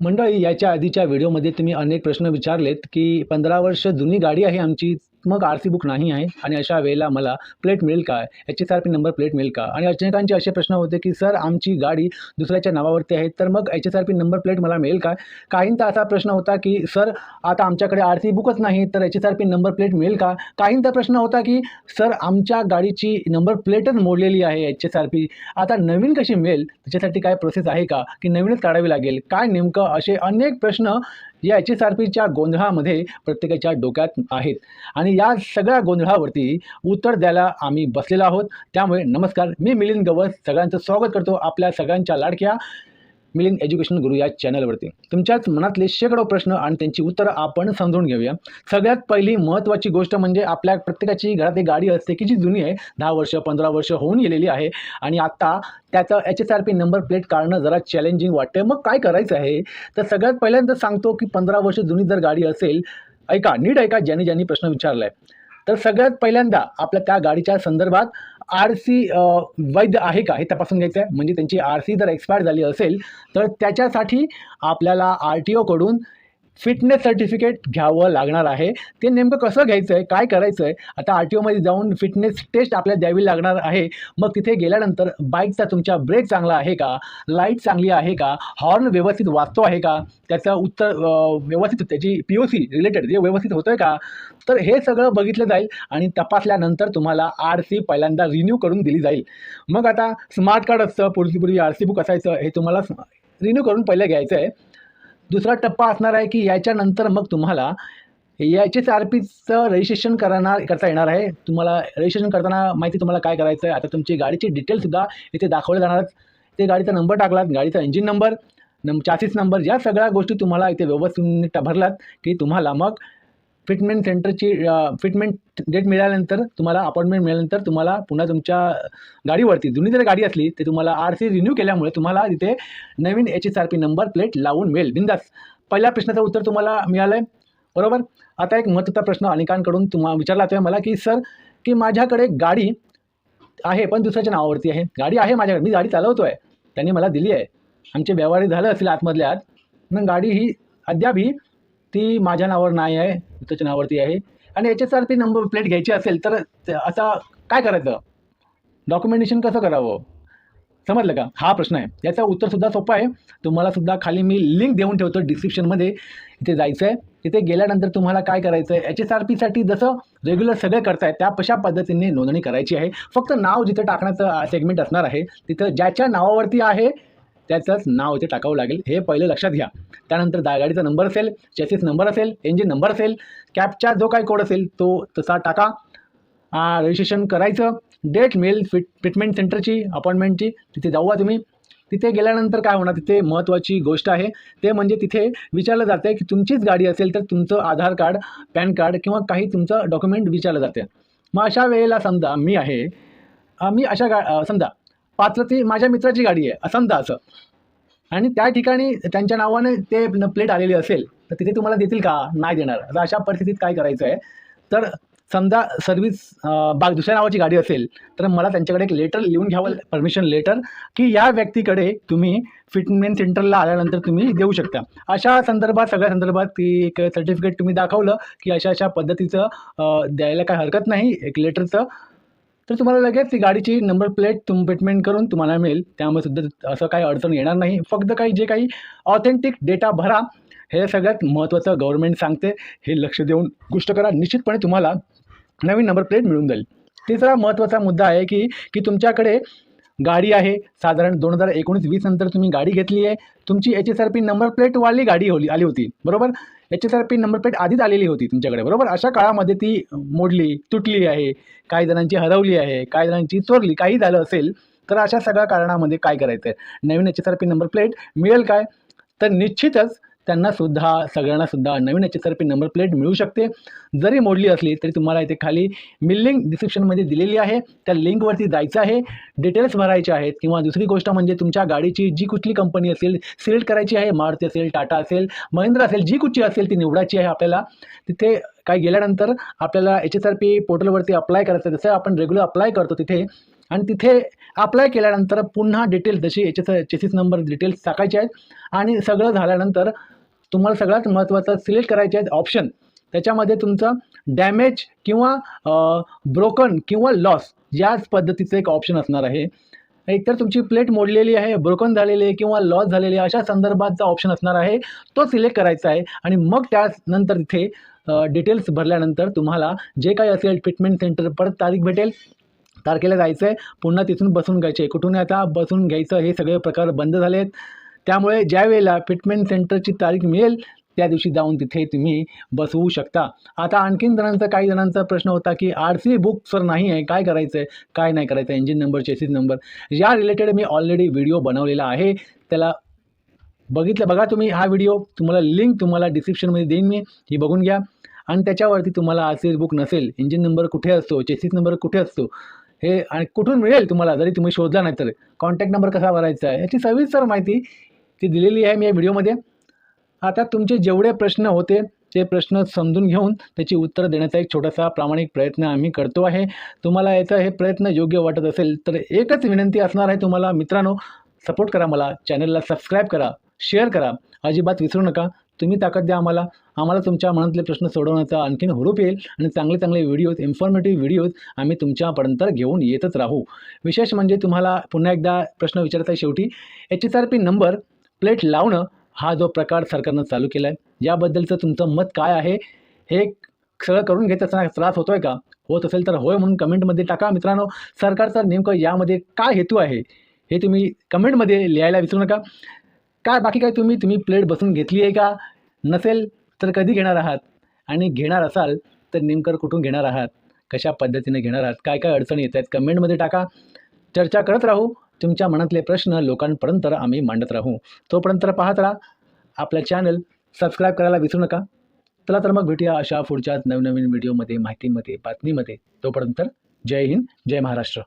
मंडळी याच्या आधीच्या व्हिडिओमध्ये तुम्ही अनेक प्रश्न विचारलेत की पंधरा वर्ष जुनी गाडी आहे आमची मग आर सी बुक नाही आहे. आणि अशा वेळेला मला प्लेट मिळेल का? H S R P number plate मिळेल का? आणि अचानकांचे असे प्रश्न होते की सर आमची गाडी दुसऱ्याच्या नावावरती आहे. तर मग H S R P number plate मला मिळेल का? काहींचा असा प्रश्न होता की सर आता आमच्याकडे आर सी बुकच नाही. तर H S R P number plate मिळेल का? काहींचा प्रश्न होता की सर आमच्या गाडीची नंबर प्लेटच मोडलेली आहे एच एस आर पी आता नवीन कशी मिळेल? त्याच्यासाठी काय प्रोसेस आहे का? की नवीनच काढावी लागेल? काय नेमकं असे अनेक प्रश्न या एच एस आर पीच्या गोंधळामध्ये प्रत्येकाच्या डोक्यात आहेत. आणि या सगळ्या गोंधळावरती उत्तर द्यायला आम्ही बसलेलो आहोत. त्यामुळे नमस्कार मी मिलिंद गवस. सगळ्यांचं स्वागत करतो आपल्या सगळ्यांच्या लाडक्या मिलिंग एज्युकेशन गुरु या चॅनलवरती. तुमच्याच मनातले शेकडो प्रश्न आणि त्यांची उत्तरं आपण समजून घेऊया. सगळ्यात पहिली महत्त्वाची गोष्ट म्हणजे आपल्या प्रत्येकाची घरात एक गाडी असते की जी जुनी आहे दहा वर्ष पंधरा वर्ष होऊन गेलेली आहे. आणि आत्ता त्याचं H S R P number plate काढणं जरा चॅलेंजिंग वाटतं मग काय करायचं आहे? तर सगळ्यात पहिल्यांदा सांगतो की पंधरा वर्ष जुनी जर गाडी असेल ऐका नीट ऐका ज्यांनी ज्यांनी प्रश्न विचारला आहे तर सगळ्यात पहिल्यांदा आपल्या त्या गाडीच्या संदर्भात आर सी वैध आहे का हे तपासून घ्यायचं आहे म्हणजे त्यांची आर सी जर एक्सपायर झाली असेल तर त्याच्यासाठी आपल्याला आर टी ओकडून फिटनेस सर्टिफिकेट घ्यावं लागणार आहे. ते नेमकं कसं घ्यायचं आहे काय करायचं आहे आता आर टी ओमध्ये जाऊन फिटनेस टेस्ट आपल्याला द्यावी लागणार आहे. मग तिथे गेल्यानंतर बाईकचा तुमचा ब्रेक चांगला आहे का? लाइट चांगली आहे का? हॉर्न व्यवस्थित वाचतो आहे का? त्याचं उत्तर व्यवस्थित त्याची पी ओ सी रिलेटेड जे व्यवस्थित होतं आहे का? तर हे सगळं बघितलं जाईल आणि तपासल्यानंतर तुम्हाला आर सी पहिल्यांदा रिन्यू करून दिली जाईल. मग आता स्मार्ट कार्ड असतं पूर्वीपूर्वी आर सी बुक असायचं हे तुम्हाला रिन्यू करून पहिलं घ्यायचं आहे दुसरा टप्पा असणार आहे की याच्यानंतर मग तुम्हाला एच एस आर पीचं रजिस्ट्रेशन करणार करता येणार आहे. तुम्हाला रजिस्ट्रेशन करताना माहिती तुम्हाला काय करायचं आहे? आता तुमची गाडीची डिटेलसुद्धा इथे दाखवले जाणार. ते गाडीचा नंबर टाकलात गाडीचा इंजिन नंबर नम चासीस नंबर या सगळ्या गोष्टी तुम्हाला इथे व्यवस्थित भरलात की तुम्हाला मग फिटमेंट सेंटरची फिटमेंट डेट मिळाल्यानंतर तुम्हाला अपॉइंटमेंट मिळाल्यानंतर तुम्हाला पुन्हा तुमच्या गाडीवरती जुनी जर गाडी असली तर तुम्हाला आर सी रिन्यू केल्यामुळे तुम्हाला तिथे नवीन H S R P number plate लावून मिळेल. बिंदास. पहिल्या प्रश्नाचं उत्तर तुम्हाला मिळालं आहे बरोबर? आता एक महत्त्वाचा प्रश्न अनेकांकडून तुम्हाला विचारला जातो मला की सर की माझ्याकडे गाडी आहे पण दुसऱ्याच्या नावावरती आहे. गाडी आहे माझ्याकडे. मी गाडी चालवतो आहे त्यांनी मला दिली आहे आमचे व्यवहार झालं असेल आतमधल्या आत. मग गाडी ही अद्याप ही ती माझ्या नावावर नाही आहे त्याच्या नावावरती आहे. आणि H S R P number plate घ्यायची असेल तर असा आता काय करायचं? डॉक्युमेंटेशन कसं करावं? समजलं का? हा प्रश्न आहे. याचं उत्तरसुद्धा सोपं आहे. तुम्हाला सुद्धा खाली मी लिंक देऊन ठेवतो डिस्क्रिप्शनमध्ये इथे जायचं आहे तिथे गेल्यानंतर तुम्हाला काय करायचं आहे एच एस आर पीसाठी जसं रेग्युलर सगळे करताय त्या कशा पद्धतीने नोंदणी करायची आहे. फक्त नाव जिथं टाकण्याचं सेगमेंट असणार आहे तिथं ज्याच्या नावावरती आहे त्याचंच नाव इथे टाकावं लागेल. हे पहिले लक्षात घ्या. त्यानंतर दा गाडीचा नंबर असेल चॅसिस नंबर असेल इंजिन नंबर असेल कॅबचा जो काही कोड असेल तो तसा टाका. रजिस्ट्रेशन करायचं. डेट मिळेल फिट ट्रीटमेंट सेंटरची अपॉइंटमेंटची तिथे जाऊया तुम्ही. तिथे गेल्यानंतर काय होणार? तिथे महत्त्वाची गोष्ट आहे. ते म्हणजे तिथे विचारलं जातं आहे की तुमचीच गाडी असेल तर तुमचं आधार कार्ड पॅन कार्ड किंवा काही तुमचं डॉक्युमेंट विचारलं जाते मग अशा वेळेला समजा मी आहे मी अशा गा समजा समजा ती माझ्या मित्राची गाडी आहे समजा असं आणि त्या ठिकाणी त्यांच्या नावाने ते प्लेट आलेली असेल तर तिथे तुम्हाला देतील का? नाही देणार. आता अशा परिस्थितीत काय करायचं आहे तर समजा सर्व्हिस बाग दुसऱ्या नावाची गाडी असेल तर मला त्यांच्याकडे एक लेटर लिहून घ्यावं परमिशन लेटर की या व्यक्तीकडे तुम्ही फिटमेंट सेंटरला आल्यानंतर तुम्ही देऊ शकता. अशा संदर्भात सगळ्या संदर्भात ती एक सर्टिफिकेट तुम्ही दाखवलं की अशा अशा पद्धतीचं द्यायला काय हरकत नाही. एक लेटरचं तर तुम्हाला लगेच ती गाडीची नंबर प्लेट तुम पेटमेंट करून तुम्हाला मिळेल. त्यामुळे सुद्धा असं काही अडचण येणार नाही. फक्त काही जे काही ऑथेंटिक डेटा भरा. हे सगळ्यात महत्त्वाचं गव्हर्नमेंट सांगते. हे लक्ष देऊन गोष्ट करा. निश्चितपणे तुम्हाला नवीन नंबर प्लेट मिळून जाईल. तिसरा महत्त्वाचा मुद्दा आहे की की तुमच्याकडे गाडी आहे. साधारण दोन हजार एकोणीस वीस नंतर तुम्ही गाडी घेतली आहे. तुमची H S R P number प्लेटवाली गाडी होली आली होती. बरोबर? H S R P number plate आधीच आलेली होती तुमच्याकडे. बरोबर? अशा काळामध्ये ती मोडली तुटली आहे. काही जणांची हरवली आहे काही जणांची चोरली काही झालं असेल तर अशा सगळ्या कारणामध्ये काय करायचं आहे नवीन H S R P number plate मिळेल काय? तर निश्चितच त्यांना सुद्धा सगळ्यांना सुद्धा नवीन H S R P number plate मिळू शकते. जरी मोडली असली तरी तुम्हाला इथे खाली मी लिंक डिस्क्रिप्शनमध्ये दिलेली आहे. त्या लिंकवरती जायचं आहे. डिटेल्स भरायचे आहेत. किंवा दुसरी गोष्ट म्हणजे तुमच्या गाडीची जी कुठली कंपनी असेल सिलेक्ट करायची आहे. मारुती असेल टाटा असेल महिंद्रा असेल जी कुठची असेल ती निवडायची आहे आपल्याला. तिथे काय गेल्यानंतर आपल्याला एच एस आर पी पोर्टलवरती अप्लाय करायचं आहे. जसं आपण रेग्युलर अप्लाय करतो तिथे. आणि तिथे अप्लाय केल्यानंतर पुन्हा डिटेल्स जशी H S chassis number details टाकायचे आहेत. आणि सगळं झाल्यानंतर तुम्हाला सगळ्यात महत्त्वाचं सिलेक्ट करायचे आहेत ऑप्शन त्याच्यामध्ये तुमचं डॅमेज किंवा ब्रोकन किंवा लॉस याच पद्धतीचं एक ऑप्शन असणार आहे. एकतर तुमची प्लेट मोडलेली आहे ब्रोकन झालेली आहे किंवा लॉस झालेली आहे अशा संदर्भातचा ऑप्शन असणार आहे. तो सिलेक्ट करायचा आहे आणि मग त्यानंतर तिथे डिटेल्स भरल्यानंतर तुम्हाला जे काही असेल ट्रीटमेंट सेंटर परत तारीख भेटेल. तारखेला जायचं आहे पुन्हा तिथून बसून घ्यायचे. कुठून आता बसून घ्यायचं? हे सगळे प्रकार बंद झाले आहेत त्यामुळे ज्या वेळेला फिटमेंट सेंटरची तारीख मिळेल त्या दिवशी जाऊन तिथे तुम्ही बसवू शकता. आता आणखीन जणांचा काही जणांचा प्रश्न होता की आर सी बुक सर नाही आहे काय करायचं आहे काय नाही करायचं इंजिन नंबर चेसिस नंबर या रिलेटेड मी ऑलरेडी व्हिडिओ बनवलेला आहे. त्याला बघितलं बघा तुम्ही हा व्हिडिओ तुम्हाला लिंक तुम्हाला डिस्क्रिप्शनमध्ये देईन मी. ही बघून घ्या. आणि त्याच्यावरती तुम्हाला आर सी बुक नसेल इंजिन नंबर कुठे असतो? चेसिस नंबर कुठे असतो? हे आणि कुठून मिळेल तुम्हाला? जरी तुम्ही शोधला नाही तर. कॉन्टॅक्ट नंबर कसा भरायचा? आहे याची सविस्तर माहिती ती दिलेली आहे मी या व्हिडिओमध्ये. आता तुमचे जेवढे प्रश्न होते ते प्रश्न समजून घेऊन त्याची उत्तर देण्याचा एक छोटासा प्रामाणिक प्रयत्न आम्ही करतो आहे. तुम्हाला याचा हे प्रयत्न योग्य वाटत असेल तर एकच विनंती असणार आहे तुम्हाला. मित्रांनो सपोर्ट करा मला. चॅनलला सबस्क्राईब करा. शेअर करा. अजिबात विसरू नका. तुम्ही ताकद द्या आम्हाला. आम्हाला तुमच्या मनातले प्रश्न सोडवण्याचा आणखीन हुरूप येईल आणि चांगले चांगले व्हिडिओज इन्फॉर्मेटिव्ह व्हिडिओज आम्ही तुमच्यापर्यंत घेऊन येतच राहू. विशेष म्हणजे तुम्हाला पुन्हा एकदा प्रश्न विचारायचा आहे शेवटी. H S R P number plate लावणं हा जो प्रकार सरकारनं चालू केला आहे याबद्दलचं तुमचं मत काय आहे? हे सगळं करून घेत असताना त्रास होतो आहे का? होत असेल तर होय म्हणून कमेंटमध्ये टाका. मित्रांनो सरकारचा नेमकं यामध्ये काय हेतू आहे हे तुम्ही कमेंटमध्ये लिहायला विसरू नका. काय बाकी काय तुम्ही तुम्ही प्लेट बसून घेतली आहे का? नसेल तर कधी घेणार आहात? आणि घेणार असाल तर नेमकं कुठून घेणार आहात? कशा पद्धतीने घेणार आहात? काय काय अडचणी येत आहेत? कमेंटमध्ये टाका. चर्चा करत राहू. तुमच्या मनातले प्रश्न लोकांपर्यंत आम्ही मांडत राहू. तोपर्यंत पाहत राहा. आपलं चॅनल सबस्क्राईब करायला विसरू नका. चला तर मग भेटूया अशा पुढच्या नवनवीन व्हिडिओमध्ये माहितीमध्ये बातमीमध्ये. तोपर्यंत जय हिंद जय महाराष्ट्र.